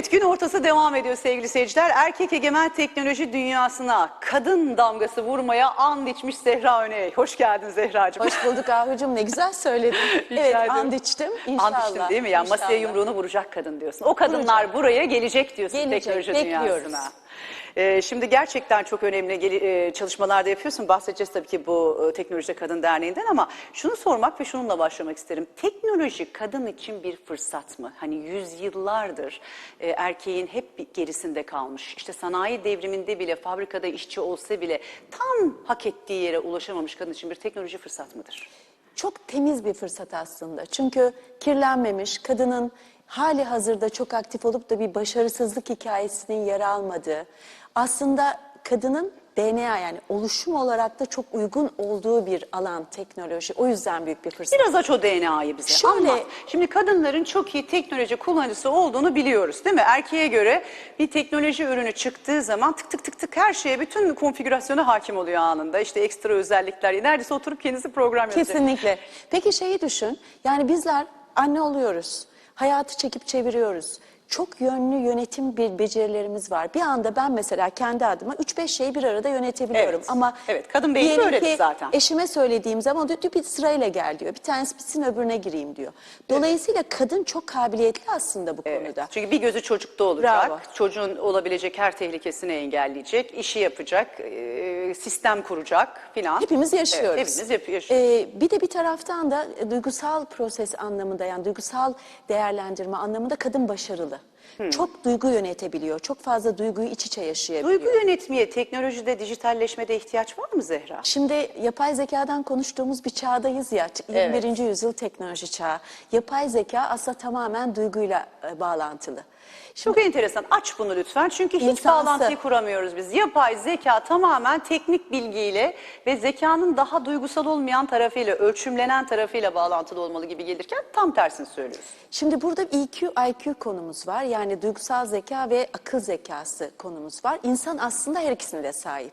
Evet gün ortası devam ediyor sevgili seyirciler. Erkek egemen teknoloji dünyasına kadın damgası vurmaya and içmiş Zehra Öney. Hoş geldin Zehracığım. Hoş bulduk Ahucum ne güzel söyledin. Evet ederim. and içtim inşallah. And içtin değil mi? Yani masaya yumruğunu vuracak kadın diyorsun. O kadınlar buraya gelecek diyorsun Gelecek, teknoloji bekliyoruz. dünyasına. Ee, şimdi gerçekten çok önemli e, çalışmalar da yapıyorsun. Bahsedeceğiz tabii ki bu e, Teknoloji Kadın Derneği'nden ama şunu sormak ve şununla başlamak isterim. Teknoloji kadın için bir fırsat mı? Hani yüzyıllardır e, erkeğin hep gerisinde kalmış. İşte sanayi devriminde bile fabrikada işçi olsa bile tam hak ettiği yere ulaşamamış kadın için bir teknoloji fırsat mıdır? Çok temiz bir fırsat aslında. Çünkü kirlenmemiş, kadının hali hazırda çok aktif olup da bir başarısızlık hikayesinin yer almadığı, aslında kadının DNA yani oluşum olarak da çok uygun olduğu bir alan teknoloji. O yüzden büyük bir fırsat. Biraz aç o DNA'yı bize. Şöyle- Anlat. Şimdi kadınların çok iyi teknoloji kullanıcısı olduğunu biliyoruz değil mi? Erkeğe göre bir teknoloji ürünü çıktığı zaman tık tık tık tık her şeye bütün konfigürasyona hakim oluyor anında. İşte ekstra özellikler. Neredeyse oturup kendisi program yapacak. Kesinlikle. Peki şeyi düşün. Yani bizler anne oluyoruz. Hayatı çekip çeviriyoruz. Çok yönlü yönetim bir becerilerimiz var. Bir anda ben mesela kendi adıma 3-5 şeyi bir arada yönetebiliyorum. Evet. Ama Evet, kadın beyni ki zaten. Eşime söylediğim zaman diyor bir sırayla gel diyor. Bir tanesi bitsin öbürüne gireyim diyor. Dolayısıyla kadın çok kabiliyetli aslında bu Evet. konuda. Çünkü bir gözü çocukta olacak. Bravo. Çocuğun olabilecek her tehlikesini engelleyecek. işi yapacak. e, sistem kuracak filan. Hepimiz yaşıyoruz. Evet, hepimiz yaşıyoruz. Ee, bir de bir taraftan da duygusal proses anlamında yani duygusal değerlendirme anlamında kadın başarılı. Çok duygu yönetebiliyor. Çok fazla duyguyu iç içe yaşayabiliyor. Duygu yönetmeye teknolojide, dijitalleşmede ihtiyaç var mı Zehra? Şimdi yapay zekadan konuştuğumuz bir çağdayız ya. 21. yüzyıl teknoloji çağı. Yapay zeka aslında tamamen duyguyla e, bağlantılı. Çok enteresan. Aç bunu lütfen. Çünkü hiç İnsansı. bağlantıyı kuramıyoruz biz. Yapay zeka tamamen teknik bilgiyle ve zekanın daha duygusal olmayan tarafıyla, ölçümlenen tarafıyla bağlantılı olmalı gibi gelirken tam tersini söylüyoruz. Şimdi burada EQ, IQ konumuz var. Yani duygusal zeka ve akıl zekası konumuz var. İnsan aslında her ikisine de sahip.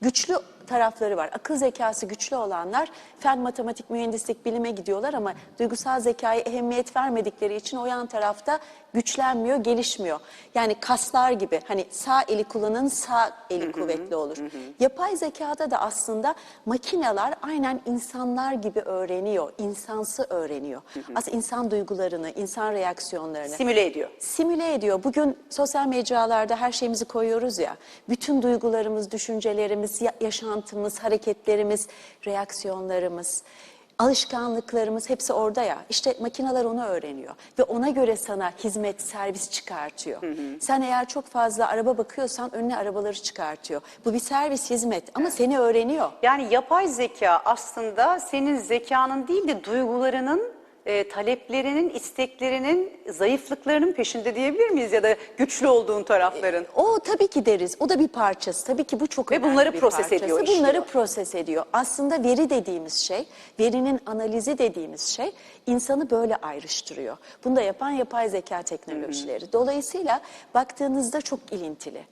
Güçlü tarafları var. Akıl zekası güçlü olanlar fen, matematik, mühendislik, bilime gidiyorlar ama duygusal zekaya ehemmiyet vermedikleri için o yan tarafta güçlenmiyor, gelişmiyor. Yani kaslar gibi hani sağ eli kullanın sağ eli kuvvetli olur. Yapay zekada da aslında makineler aynen insanlar gibi öğreniyor, insansı öğreniyor. Aslında insan duygularını, insan reaksiyonlarını Simüle ediyor. simüle ediyor. Bugün sosyal mecralarda her şeyimizi koyuyoruz ya. Bütün duygularımız, düşüncelerimiz, ya- yaşantımız, hareketlerimiz, reaksiyonlarımız, alışkanlıklarımız hepsi orada ya. İşte makineler onu öğreniyor ve ona göre sana hizmet, servis çıkartıyor. Sen eğer çok fazla araba bakıyorsan önüne arabaları çıkartıyor. Bu bir servis, hizmet ama seni öğreniyor. Yani yapay zeka aslında senin zekanın değil de duygularının, e, taleplerinin, isteklerinin, zayıflıklarının peşinde diyebilir miyiz? Ya da güçlü olduğun tarafların. O tabii ki deriz. O da bir parçası. Tabii ki bu çok Ve önemli bunları bir proses parçası. ediyor, Bunları işliyor. proses ediyor. Aslında veri dediğimiz şey, verinin analizi dediğimiz şey insanı böyle ayrıştırıyor. Bunu da yapan yapay zeka teknolojileri. Dolayısıyla baktığınızda çok ilintili.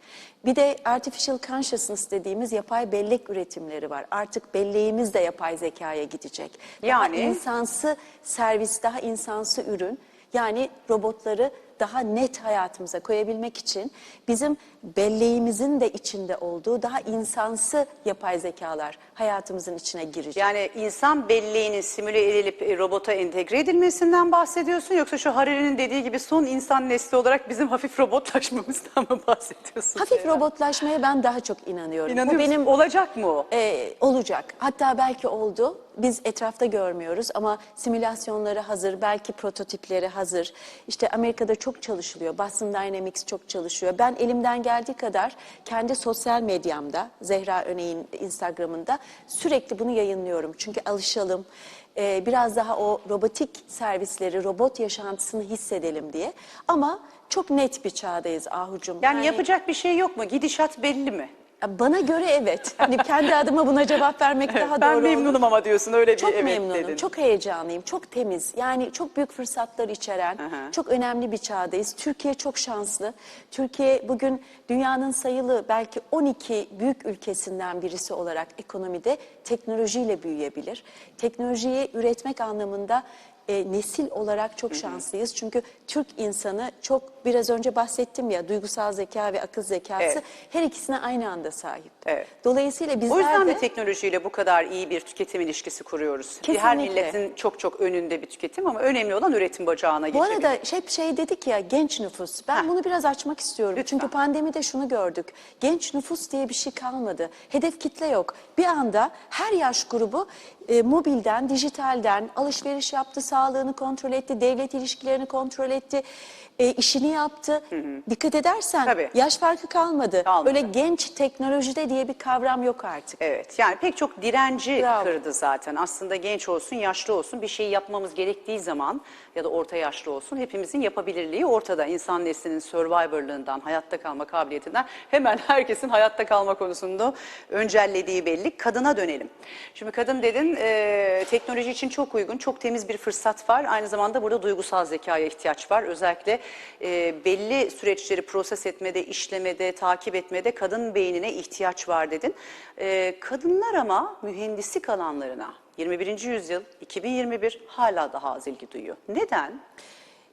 Bir de artificial consciousness dediğimiz yapay bellek üretimleri var. Artık belleğimiz de yapay zekaya gidecek. Daha Yani? insansı servis, daha insansı ürün. Yani robotları daha net hayatımıza koyabilmek için bizim belleğimizin de içinde olduğu daha insansı yapay zekalar hayatımızın içine girecek. Yani insan belleğinin simüle edilip e, robota entegre edilmesinden bahsediyorsun yoksa şu Harari'nin dediği gibi son insan nesli olarak bizim hafif robotlaşmamızdan mı bahsediyorsun? Hafif Zehra? robotlaşmaya ben daha çok inanıyorum. İnanıyor Bu musun? benim olacak mı o? Ee, olacak. Hatta belki oldu. Biz etrafta görmüyoruz ama simülasyonları hazır, belki prototipleri hazır. İşte Amerika'da çok çalışılıyor. Boston Dynamics çok çalışıyor. Ben elimden geldiği kadar kendi sosyal medyamda, Zehra Öney'in Instagram'ında sürekli bunu yayınlıyorum. Çünkü alışalım. ee, biraz daha o robotik servisleri, robot yaşantısını hissedelim diye. Ama çok net bir çağdayız Ahucum. Yani, yapacak bir şey yok mu? Gidişat belli mi? Bana göre evet. Hani kendi adıma buna cevap vermek daha ben doğru memnunum olur. ama diyorsun öyle bir Çok evet memnunum, dedin. çok heyecanlıyım, çok temiz. Yani çok büyük fırsatlar içeren, Aha. çok önemli bir çağdayız. Türkiye çok şanslı. Türkiye bugün dünyanın sayılı belki 12 büyük ülkesinden birisi olarak ekonomide teknolojiyle büyüyebilir. Teknolojiyi üretmek anlamında e, nesil olarak çok şanslıyız. Çünkü Türk insanı çok biraz önce bahsettim ya duygusal zeka ve akıl zekası Evet. her ikisine aynı anda sahip. Evet. Dolayısıyla bizler O yüzden de mi teknolojiyle bu kadar iyi bir tüketim ilişkisi kuruyoruz? Kesinlikle. Her milletin çok çok önünde bir tüketim ama önemli olan üretim bacağına Bu geçebilmek. arada hep şey dedik ya genç nüfus. Ben Heh. bunu biraz açmak istiyorum. Lütfen. Çünkü pandemide şunu gördük. Genç nüfus diye bir şey kalmadı. Hedef kitle yok. Bir anda her yaş grubu e, mobilden, dijitalden alışveriş yaptı, sağlığını kontrol etti, devlet ilişkilerini kontrol etti, e, işini yaptı. Dikkat edersen Tabii. yaş farkı kalmadı. Kalmadı. Böyle genç teknolojide diye bir kavram yok artık. Evet yani pek çok direnci Bravo. kırdı zaten. Aslında genç olsun, yaşlı olsun bir şey yapmamız gerektiği zaman ya da orta yaşlı olsun hepimizin yapabilirliği ortada. İnsan neslinin survivorlığından, hayatta kalma kabiliyetinden hemen herkesin hayatta kalma konusunda öncellediği belli. Kadına dönelim. Şimdi kadın dedin e, teknoloji için çok uygun, çok temiz bir fırsat var. Aynı zamanda burada duygusal zekaya ihtiyaç var. Özellikle e, belli süreçleri proses etmede, işlemede, takip etmede kadın beynine ihtiyaç var dedin. E, kadınlar ama mühendislik alanlarına 21. yüzyıl 2021 hala daha az ilgi duyuyor. Neden?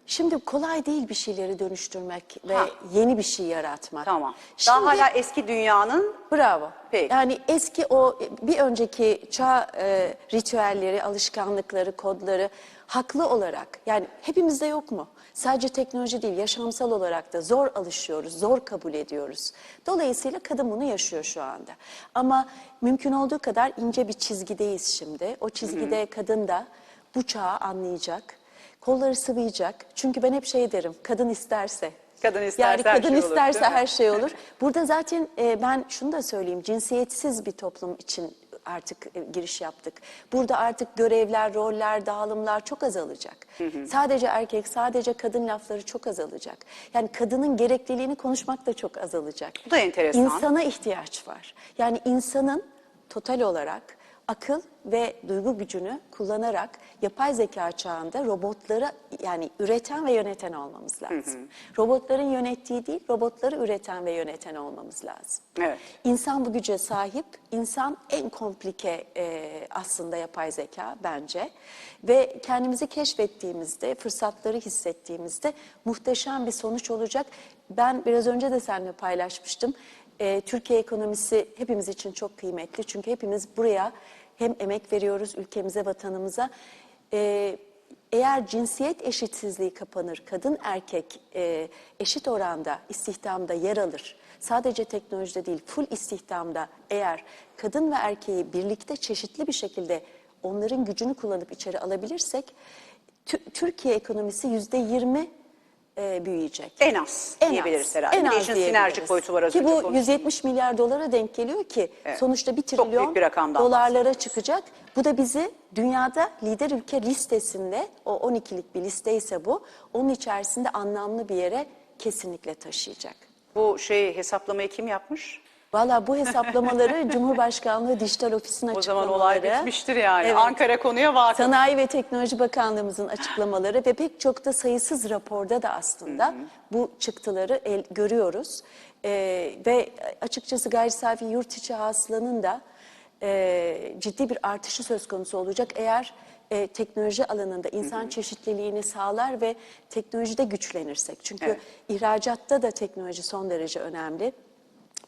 Şimdi kolay değil bir şeyleri dönüştürmek ve Ha. yeni bir şey yaratmak. Tamam. Şimdi- Daha hala eski dünyanın Bravo. Peki. Yani eski o bir önceki çağ e, ritüelleri, alışkanlıkları, kodları haklı olarak yani hepimizde yok mu? Sadece teknoloji değil, yaşamsal olarak da zor alışıyoruz, zor kabul ediyoruz. Dolayısıyla kadın bunu yaşıyor şu anda. Ama mümkün olduğu kadar ince bir çizgideyiz şimdi. O çizgide kadın da bu çağı anlayacak, kolları sıvayacak. Çünkü ben hep şey derim, kadın isterse. Kadın isterse yani her kadın şey olur, isterse her şey olur. Burada zaten e, ben şunu da söyleyeyim. Cinsiyetsiz bir toplum için artık e, giriş yaptık. Burada artık görevler, roller, dağılımlar çok azalacak. Sadece erkek, sadece kadın lafları çok azalacak. Yani kadının gerekliliğini konuşmak da çok azalacak. Bu da enteresan. İnsana ihtiyaç var. Yani insanın total olarak akıl ve duygu gücünü kullanarak yapay zeka çağında robotları yani üreten ve yöneten olmamız lazım. Robotların yönettiği değil, robotları üreten ve yöneten olmamız lazım. Evet. İnsan bu güce sahip. İnsan en komplike e, aslında yapay zeka bence. Ve kendimizi keşfettiğimizde, fırsatları hissettiğimizde muhteşem bir sonuç olacak. Ben biraz önce de seninle paylaşmıştım. E, Türkiye ekonomisi hepimiz için çok kıymetli. Çünkü hepimiz buraya hem emek veriyoruz ülkemize, vatanımıza. E, eğer cinsiyet eşitsizliği kapanır, kadın erkek e, eşit oranda istihdamda yer alır. Sadece teknolojide değil, full istihdamda eğer kadın ve erkeği birlikte çeşitli bir şekilde onların gücünü kullanıp içeri alabilirsek, Tü- Türkiye ekonomisi yüzde yirmi e, büyüyecek. en az En diyebiliriz az, herhalde. en az işin sinerjik boyutu var az Ki bu konuştuk. 170 milyar dolara denk geliyor ki Evet. sonuçta bir trilyon bir dolarlara çıkacak. Bu da bizi dünyada lider ülke listesinde o 12'lik bir listeyse bu onun içerisinde anlamlı bir yere kesinlikle taşıyacak. Bu şey hesaplamayı kim yapmış? Valla bu hesaplamaları Cumhurbaşkanlığı Dijital Ofisi'nin O açıklamaları. zaman olay bitmiştir yani. Evet. Ankara konuya vakıf. Sanayi ve Teknoloji Bakanlığımızın açıklamaları ve pek çok da sayısız raporda da aslında bu çıktıları el, görüyoruz. Ee, ve açıkçası gayri safi yurt içi hasılanın da e, ciddi bir artışı söz konusu olacak eğer e, teknoloji alanında insan çeşitliliğini sağlar ve teknolojide güçlenirsek. Çünkü Evet. ihracatta da teknoloji son derece önemli.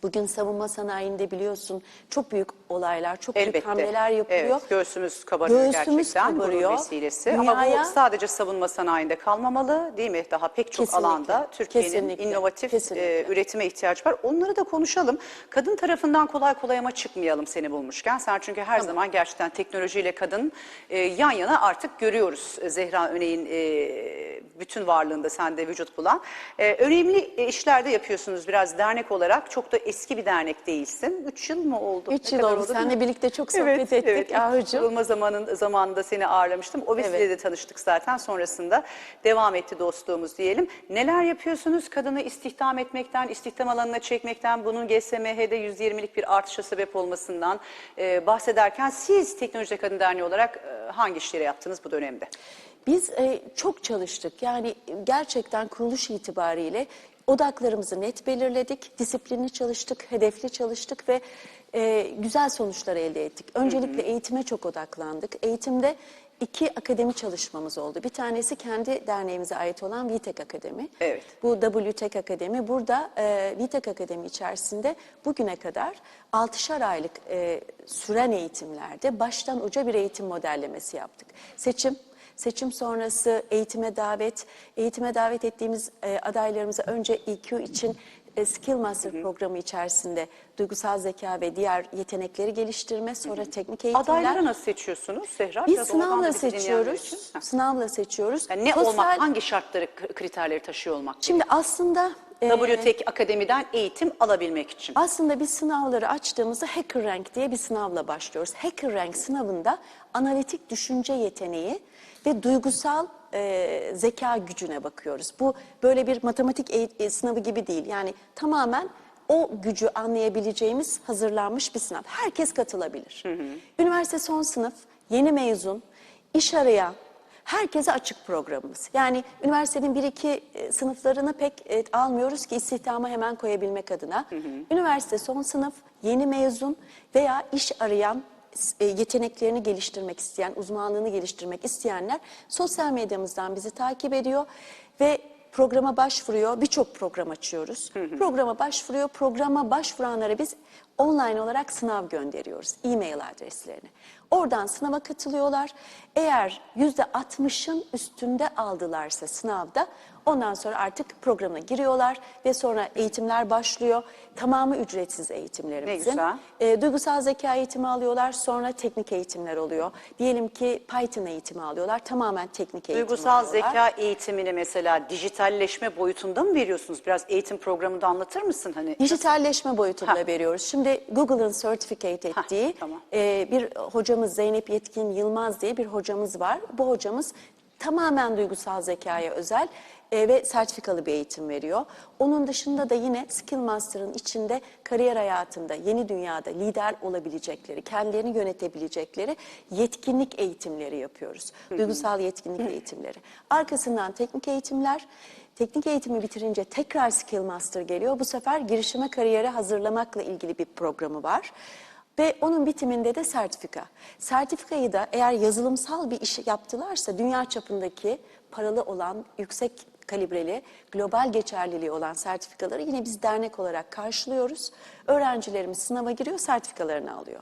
Bugün savunma sanayinde biliyorsun çok büyük olaylar, çok büyük Elbette. hamleler yapılıyor. Evet, göğsümüz kabarıyor Göğsümüz gerçekten kabarıyor. bunun vesilesi. Ama Dünyaya- bu sadece savunma sanayinde kalmamalı değil mi? Daha pek çok Kesinlikle, alanda Türkiye'nin inovatif kesinlikle. e, üretime ihtiyaç var. Onları da konuşalım. Kadın tarafından kolay kolay ama çıkmayalım seni bulmuşken. Sen çünkü her zaman gerçekten teknolojiyle kadın e, yan yana artık görüyoruz. E, Zehra Öney'in e, bütün varlığında sende vücut bulan. E, önemli e, işler de yapıyorsunuz biraz dernek olarak. Çok da eski bir dernek değilsin. Üç yıl mı oldu? Üç Ne yıl oldu. değil Seninle birlikte çok sohbet ettik Evet, Ahucuğum. Kurulma zamanın, zamanında seni ağırlamıştım. O vesileyle de tanıştık zaten. Sonrasında devam etti dostluğumuz diyelim. Neler yapıyorsunuz? Kadını istihdam etmekten, istihdam alanına çekmekten, bunun GSMH'de %20'lik bir artışa sebep olmasından e, bahsederken siz Teknolojide Kadın Derneği olarak e, hangi işleri yaptınız bu dönemde? Biz e, çok çalıştık. Yani gerçekten kuruluş itibariyle odaklarımızı net belirledik, disiplinli çalıştık, hedefli çalıştık ve e, güzel sonuçlar elde ettik. Öncelikle eğitime çok odaklandık. Eğitimde iki akademi çalışmamız oldu. Bir tanesi kendi derneğimize ait olan VTEC Akademi. Evet. Bu WTEC Akademi. Burada e, VTEC Akademi içerisinde bugüne kadar 6'şar aylık e, süren eğitimlerde baştan uca bir eğitim modellemesi yaptık. Seçim, seçim sonrası eğitime davet, eğitime davet ettiğimiz e, adaylarımıza önce EQ için e, Skill Master programı içerisinde duygusal zeka ve diğer yetenekleri geliştirme, sonra teknik eğitimler. Adayları nasıl seçiyorsunuz Zehra? Biz sınavla seçiyoruz. Sınavla seçiyoruz. Yani ne Sosyal- olmak, hangi şartları, kriterleri taşıyor olmak? Şimdi aslında e, WTEC Akademi'den eğitim alabilmek için. aslında biz sınavları açtığımızda Hacker Rank diye bir sınavla başlıyoruz. Hacker Rank sınavında analitik düşünce yeteneği ve duygusal e, zeka gücüne bakıyoruz. Bu böyle bir matematik eğit- e, sınavı gibi değil. Yani tamamen o gücü anlayabileceğimiz hazırlanmış bir sınav. Herkes katılabilir. Üniversite son sınıf, yeni mezun, iş arayan, Herkese açık programımız. Yani üniversitenin bir iki e, sınıflarını pek e, almıyoruz ki istihdama hemen koyabilmek adına. Üniversite son sınıf, yeni mezun veya iş arayan e, yeteneklerini geliştirmek isteyen, uzmanlığını geliştirmek isteyenler sosyal medyamızdan bizi takip ediyor ve programa başvuruyor. Birçok program açıyoruz. Programa başvuruyor. Programa başvuranlara biz online olarak sınav gönderiyoruz. E-mail adreslerine. Oradan sınava katılıyorlar. Eğer yüzde 60'ın üstünde aldılarsa sınavda ondan sonra artık programına giriyorlar ve sonra eğitimler başlıyor. Tamamı ücretsiz eğitimlerimizin. Ne güzel. E, duygusal zeka eğitimi alıyorlar. Sonra teknik eğitimler oluyor. Diyelim ki Python eğitimi alıyorlar. Tamamen teknik eğitim Duygusal alıyorlar. zeka eğitimini mesela dijitalleşme boyutunda mı veriyorsunuz? Biraz eğitim programında anlatır mısın? Hani Dijitalleşme boyutunda Ha. veriyoruz. Şimdi Google'ın certificate ettiği tamam. e, bir hocamız Zeynep Yetkin Yılmaz diye bir hocamız var. Bu hocamız tamamen duygusal zekaya özel e, ve sertifikalı bir eğitim veriyor. Onun dışında da yine Skill Master'ın içinde kariyer hayatında, yeni dünyada lider olabilecekleri, kendilerini yönetebilecekleri yetkinlik eğitimleri yapıyoruz. Duygusal yetkinlik eğitimleri. Arkasından teknik eğitimler, Teknik eğitimi bitirince tekrar Skill Master geliyor. Bu sefer girişime kariyere hazırlamakla ilgili bir programı var. Ve onun bitiminde de sertifika. Sertifikayı da eğer yazılımsal bir iş yaptılarsa dünya çapındaki paralı olan yüksek kalibreli, global geçerliliği olan sertifikaları yine biz dernek olarak karşılıyoruz. Öğrencilerimiz sınava giriyor, sertifikalarını alıyor.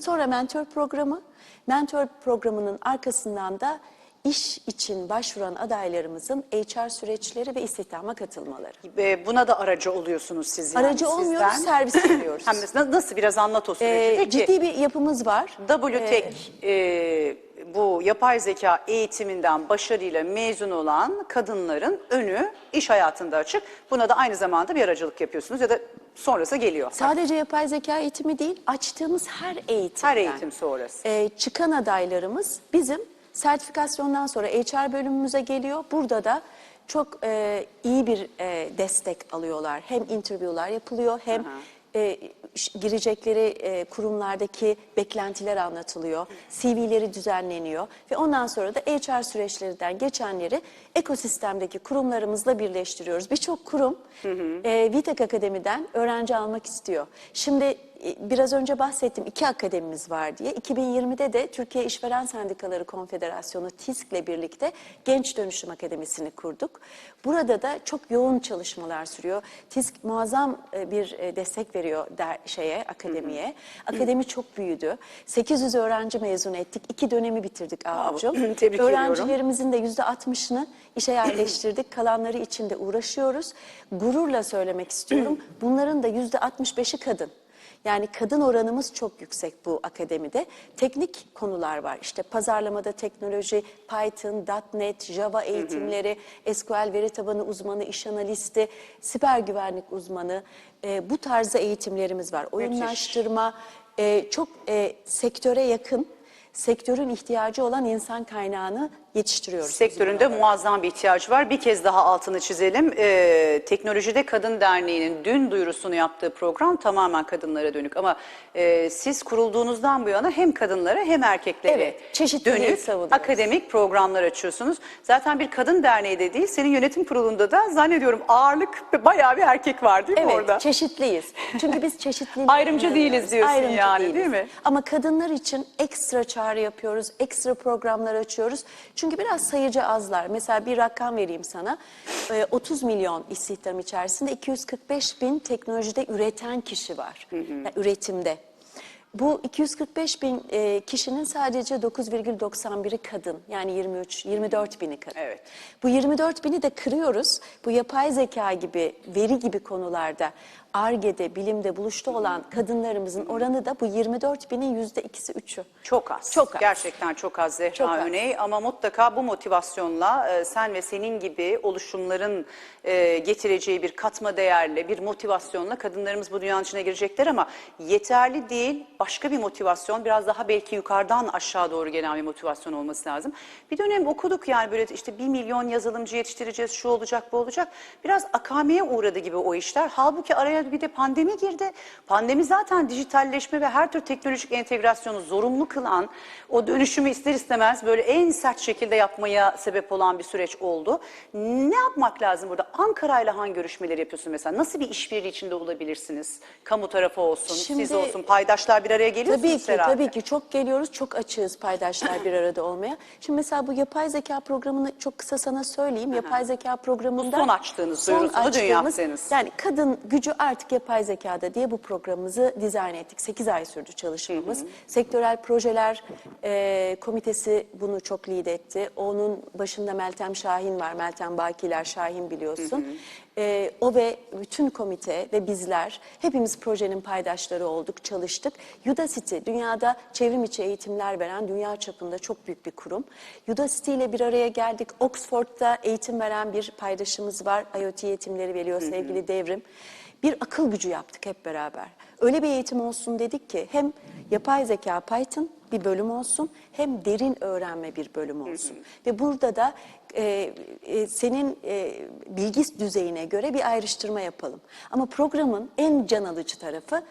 Sonra mentor programı. Mentor programının arkasından da iş için başvuran adaylarımızın HR süreçleri ve istihdama katılmaları. e, buna da aracı oluyorsunuz siz yani Aracı olmuyoruz, sizden. servis veriyoruz. Hem de nasıl biraz anlat o süreci. Ee, Peki ciddi bir yapımız var. WTEC e, bu yapay zeka eğitiminden başarıyla mezun olan kadınların önü iş hayatında açık. Buna da aynı zamanda bir aracılık yapıyorsunuz ya da sonrası geliyor. Sadece yapay zeka eğitimi değil, açtığımız her eğitimden. Her eğitim sonrası. e, çıkan adaylarımız bizim sertifikasyondan sonra HR bölümümüze geliyor. Burada da çok e, iyi bir e, destek alıyorlar. Hem interview'lar yapılıyor hem e, girecekleri e, kurumlardaki beklentiler anlatılıyor. CV'leri düzenleniyor ve ondan sonra da HR süreçlerinden geçenleri ekosistemdeki kurumlarımızla birleştiriyoruz. Birçok kurum e, VTEC Akademi'den öğrenci almak istiyor. Şimdi biraz önce bahsettim iki akademimiz var diye. 2020'de de Türkiye İşveren Sendikaları Konfederasyonu TİSK'le birlikte Genç Dönüşüm Akademisi'ni kurduk. Burada da çok yoğun çalışmalar sürüyor. TİSK muazzam e, bir e, destek veriyor der, şeye akademiye. Akademi çok büyüdü. 800 öğrenci mezun ettik. İki dönemi bitirdik Avucum. Tebrik. Öğrencilerimizin de %60'ını işe yerleştirdik. Kalanları için de uğraşıyoruz. Gururla söylemek istiyorum. Bunların da %65'i kadın. Yani kadın oranımız çok yüksek bu akademide. Teknik konular var. İşte pazarlamada teknoloji, Python, .NET, Java eğitimleri, SQL veri tabanı uzmanı, iş analisti, siber güvenlik uzmanı. e, bu tarzda eğitimlerimiz var. Oyunlaştırma, e, çok e, sektöre yakın sektörün ihtiyacı olan insan kaynağını yetiştiriyoruz. Sektöründe muazzam bir ihtiyacı var. Bir kez daha altını çizelim. Ee, Teknolojide Kadın Derneği'nin dün duyurusunu yaptığı program tamamen kadınlara dönük. Ama e, siz kurulduğunuzdan bu yana hem kadınlara hem erkeklere Evet, çeşitliliği dönük savunuyoruz. akademik programlar açıyorsunuz. Zaten bir kadın derneği de değil, senin yönetim kurulunda da zannediyorum ağırlık bayağı bir erkek var değil mi Evet, orada? çeşitliyiz. Çünkü biz çeşitliliğe Ayrımcı değiliz diyorsun yani, değil mi? Ama kadınlar için ekstra çağrı yapıyoruz, ekstra programlar açıyoruz. Çünkü biraz sayıcı azlar. Mesela bir rakam vereyim sana. Ee, 30 milyon istihdam içerisinde 245 bin teknolojide üreten kişi var. Yani üretimde. Bu 245 bin e, kişinin sadece 9,91'i kadın. Yani 23, 24 bini kadın. Evet. Bu 24 bini de kırıyoruz. Bu yapay zeka gibi, veri gibi konularda ARGE'de, bilimde buluştu olan kadınlarımızın oranı da bu 24 binin yüzde ikisi, üçü. Çok az. Çok az. Gerçekten çok az Zehra Çok az. Öney. Ama mutlaka bu motivasyonla e, sen ve senin gibi oluşumların e, getireceği bir katma değerle, bir motivasyonla kadınlarımız bu dünyanın içine girecekler ama yeterli değil. Başka bir motivasyon, biraz daha belki yukarıdan aşağı doğru gelen bir motivasyon olması lazım. Bir dönem okuduk yani böyle işte bir milyon yazılımcı yetiştireceğiz, şu olacak, bu olacak. Biraz akameye uğradı gibi o işler. Halbuki araya bir de pandemi girdi. Pandemi zaten dijitalleşme ve her tür teknolojik entegrasyonu zorunlu kılan, o dönüşümü ister istemez böyle en sert şekilde yapmaya sebep olan bir süreç oldu. Ne yapmak lazım burada? Ankara'yla hangi görüşmeleri yapıyorsun mesela? Nasıl bir işbirliği içinde olabilirsiniz? Kamu tarafı olsun, siz Şimdi- olsun, paydaşlar bir araya geliyorsunuz Tabii ki, herhalde. tabii ki çok geliyoruz, çok açığız paydaşlar bir arada olmaya. Şimdi mesela bu yapay zeka programını çok kısa sana söyleyeyim. Yapay zeka programında... Bu son açtığınız, duyurusunu dün yaptığınız. Yani kadın gücü artık yapay zekada diye bu programımızı dizayn ettik. 8 ay sürdü çalışmamız. Sektörel projeler e, komitesi bunu çok lead etti. Onun başında Meltem Şahin var. Meltem Bakiler Şahin biliyorsun. E, o ve bütün komite ve bizler hepimiz projenin paydaşları olduk, çalıştık. Udacity dünyada çevrim içi eğitimler veren dünya çapında çok büyük bir kurum. Udacity ile bir araya geldik. Oxford'da eğitim veren bir paydaşımız var. IoT eğitimleri veriyor sevgili Devrim. Bir akıl gücü yaptık hep beraber. Öyle bir eğitim olsun dedik ki hem yapay zeka Python bir bölüm olsun hem derin öğrenme bir bölüm olsun. Ve burada da e, e, senin e, bilgi düzeyine göre bir ayrıştırma yapalım. Ama programın en can alıcı tarafı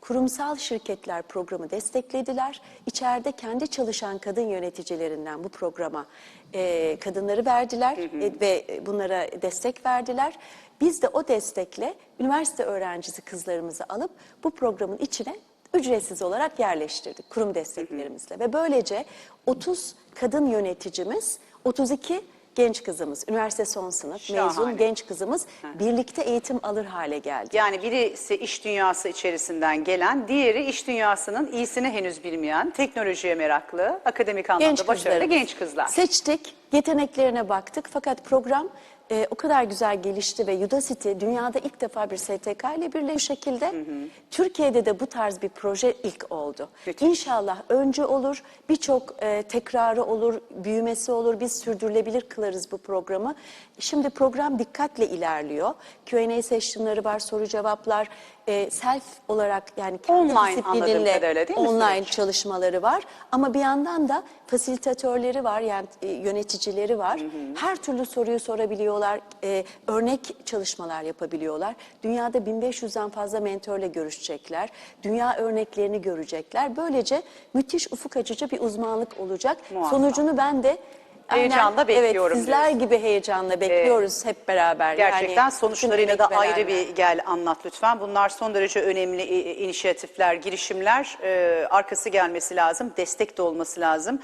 kurumsal şirketler programı desteklediler. İçeride kendi çalışan kadın yöneticilerinden bu programa e, kadınları verdiler e, ve bunlara destek verdiler. Biz de o destekle üniversite öğrencisi kızlarımızı alıp bu programın içine ücretsiz olarak yerleştirdik kurum desteklerimizle. Ve böylece 30 kadın yöneticimiz, 32 genç kızımız, üniversite son sınıf Şahane. mezun genç kızımız birlikte eğitim alır hale geldi. Yani birisi iş dünyası içerisinden gelen, diğeri iş dünyasının iyisini henüz bilmeyen, teknolojiye meraklı, akademik anlamda genç başarılı kızlarımız. genç kızlar. Seçtik, yeteneklerine baktık fakat program e, o kadar güzel gelişti ve Udacity dünyada ilk defa bir STK ile birleşik şekilde Türkiye'de de bu tarz bir proje ilk oldu. Müthiş. İnşallah öncü olur, birçok e, tekrarı olur, büyümesi olur, biz sürdürülebilir kılarız bu programı. Şimdi program dikkatle ilerliyor. Q&A session'ları var, soru cevaplar, e, self olarak yani kendi Online disiplininle online çalışmaları var. Ama bir yandan da fasilitatörleri var yani e, yöneticileri var. Her türlü soruyu sorabiliyorlar. E, örnek çalışmalar yapabiliyorlar. Dünyada 1500'den fazla mentörle görüşecekler. Dünya örneklerini görecekler. Böylece müthiş ufuk açıcı bir uzmanlık olacak. Muazzam. Sonucunu ben de Heyecanla bekliyorum Evet, sizler diyorsun. gibi heyecanla bekliyoruz hep beraber. Gerçekten Yani sonuçlarıyla da ayrı emek bir gel anlat lütfen. Bunlar son derece önemli i- inisiyatifler, girişimler. Ee, arkası gelmesi lazım, destek de olması lazım.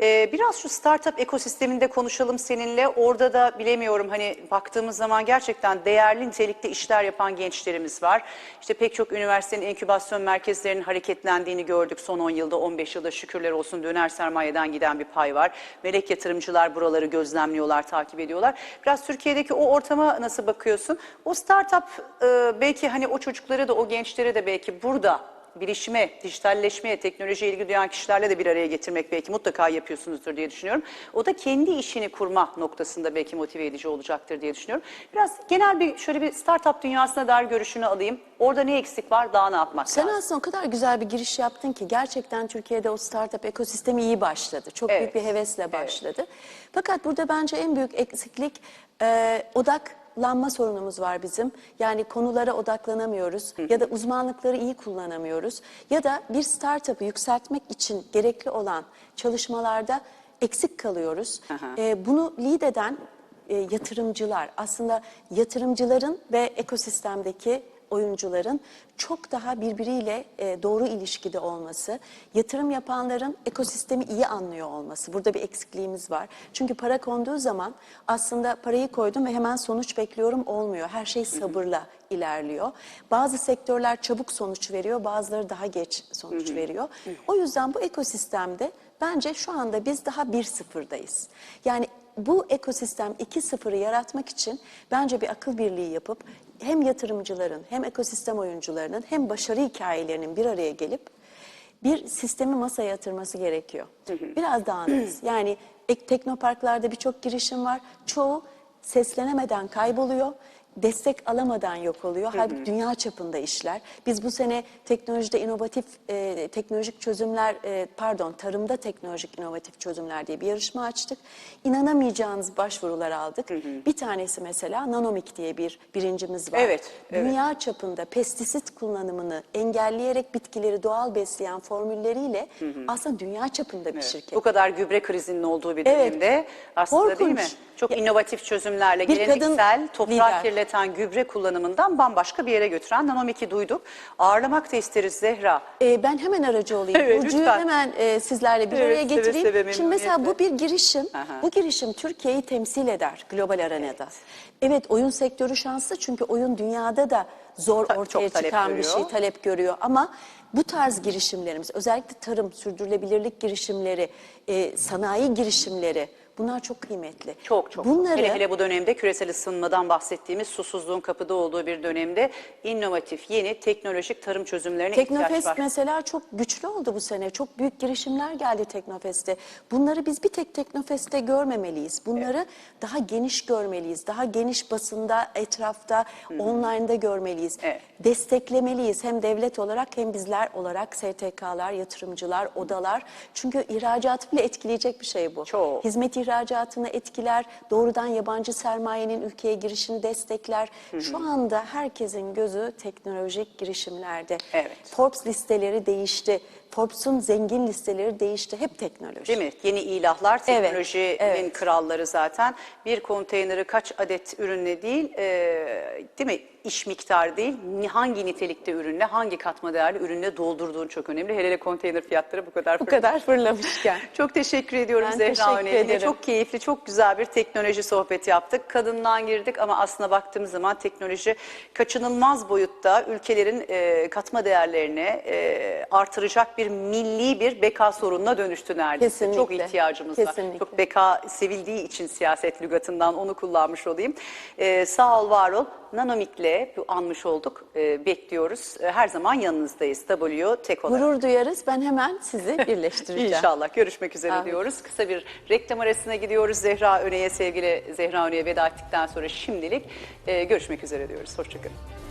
Ee, biraz şu startup ekosisteminde konuşalım seninle. Orada da bilemiyorum hani baktığımız zaman gerçekten değerli nitelikte işler yapan gençlerimiz var. İşte pek çok üniversitenin inkübasyon merkezlerinin hareketlendiğini gördük son 10 yılda, 15 yılda şükürler olsun döner sermayeden giden bir pay var. Melek yatırımcılar buraları gözlemliyorlar, takip ediyorlar. Biraz Türkiye'deki o ortama nasıl bakıyorsun? O startup e, belki hani o çocukları da o gençleri de belki burada bilişime, dijitalleşmeye, teknolojiye ilgi duyan kişilerle de bir araya getirmek belki mutlaka yapıyorsunuzdur diye düşünüyorum. O da kendi işini kurma noktasında belki motive edici olacaktır diye düşünüyorum. Biraz genel bir şöyle bir startup dünyasına dair görüşünü alayım. Orada ne eksik var, daha ne yapmak Sen lazım? aslında o kadar güzel bir giriş yaptın ki gerçekten Türkiye'de o startup ekosistemi iyi başladı. Çok Evet, büyük bir hevesle evet. başladı. Fakat burada bence en büyük eksiklik e, odaklanma sorunumuz var bizim. Yani konulara odaklanamıyoruz ya da uzmanlıkları iyi kullanamıyoruz. Ya da bir startup'ı yükseltmek için gerekli olan çalışmalarda eksik kalıyoruz. E, bunu lead eden e, yatırımcılar aslında yatırımcıların ve ekosistemdeki oyuncuların çok daha birbiriyle e, doğru ilişkide olması, yatırım yapanların ekosistemi iyi anlıyor olması. Burada bir eksikliğimiz var. Çünkü para konduğu zaman aslında parayı koydum ve hemen sonuç bekliyorum olmuyor. Her şey sabırla ilerliyor. Bazı sektörler çabuk sonuç veriyor, bazıları daha geç sonuç veriyor. O yüzden bu ekosistemde bence şu anda biz daha bir sıfırdayız. Yani bu ekosistem 2.0'ı yaratmak için bence bir akıl birliği yapıp hem yatırımcıların hem ekosistem oyuncularının hem başarı hikayelerinin bir araya gelip bir sistemi masaya yatırması gerekiyor. Biraz dağınız. Yani ek- teknoparklarda birçok girişim var. Çoğu seslenemeden kayboluyor. Destek alamadan yok oluyor. Halbuki dünya çapında işler. Biz bu sene teknolojide inovatif e, teknolojik çözümler, e, pardon tarımda teknolojik inovatif çözümler diye bir yarışma açtık. İnanamayacağınız başvurular aldık. Bir tanesi mesela Nanomik diye bir birincimiz var. Evet, evet. Dünya çapında pestisit kullanımını engelleyerek bitkileri doğal besleyen formülleriyle aslında dünya çapında bir şirket. Bu kadar gübre krizinin olduğu bir Evet. dönemde aslında değil mi? Korkunç. Çok Ya- inovatif çözümlerle geleneksel toprağı lider. Kirleten gübre kullanımından bambaşka bir yere götüren Nanomik'i duyduk. Ağırlamak da isteriz Zehra. Ee, ben hemen aracı olayım. Evet, Burcu'yu lütfen. hemen e, sizlerle bir Evet, araya seve getireyim. seve, Şimdi mesela bu bir girişim. Aha. Bu girişim Türkiye'yi temsil eder global arenada. Evet. oyun sektörü şanslı çünkü oyun dünyada da zor Ta- ortaya talep çıkan bir görüyor. şey, talep görüyor. Ama bu tarz girişimlerimiz, özellikle tarım, sürdürülebilirlik girişimleri, e, sanayi girişimleri bunlar çok kıymetli. Çok çok. Bunları Hele hele bu dönemde küresel ısınmadan bahsettiğimiz susuzluğun kapıda olduğu bir dönemde inovatif, yeni teknolojik tarım çözümlerine ihtiyaç Teknofest var. mesela çok güçlü oldu bu sene. Çok büyük girişimler geldi Teknofest'te. Bunları biz bir tek Teknofest'te görmemeliyiz. Bunları daha geniş görmeliyiz. Daha geniş basında, etrafta, online'da görmeliyiz. Evet. Desteklemeliyiz hem devlet olarak hem bizler olarak STK'lar, yatırımcılar, odalar. Çünkü ihracatı bile etkileyecek bir şey bu. Çok. Hizmet ihracatını etkiler, doğrudan yabancı sermayenin ülkeye girişini destekler. Şu anda herkesin gözü teknolojik girişimlerde. Evet. Forbes listeleri değişti. Forbes'un zengin listeleri değişti. Hep teknoloji. Değil mi? Yeni ilahlar, Evet, teknolojinin evet. kralları zaten. Bir konteyneri kaç adet ürünle değil, e, değil mi? İş miktarı değil, hangi nitelikte ürünle, hangi katma değerli ürünle doldurduğun çok önemli. Hele hele konteyner fiyatları bu kadar. Bu kadar fırlamışken. Çok teşekkür ediyorum Ben Zehra teşekkür Öney'e. Yine ederim. Çok keyifli, çok güzel bir teknoloji sohbeti yaptık. Kadından girdik ama aslına baktığımız zaman teknoloji kaçınılmaz boyutta ülkelerin e, katma değerlerini e, artıracak bir milli bir beka sorununa dönüştü neredeyse. Kesinlikle. Çok ihtiyacımız var. Kesinlikle. Çok beka sevildiği için siyaset lügatından onu kullanmış olayım. E, sağ ol, var ol. Nanomik'le bu anmış olduk. E, bekliyoruz. E, her zaman yanınızdayız. W Tek olarak. Gurur duyarız. Ben hemen sizi birleştireceğim. İnşallah görüşmek üzere Amin. diyoruz. Kısa bir reklam arasına gidiyoruz. Zehra Öne'ye sevgili Zehra Öne'ye veda ettikten sonra şimdilik e, görüşmek üzere diyoruz. Hoşçakalın.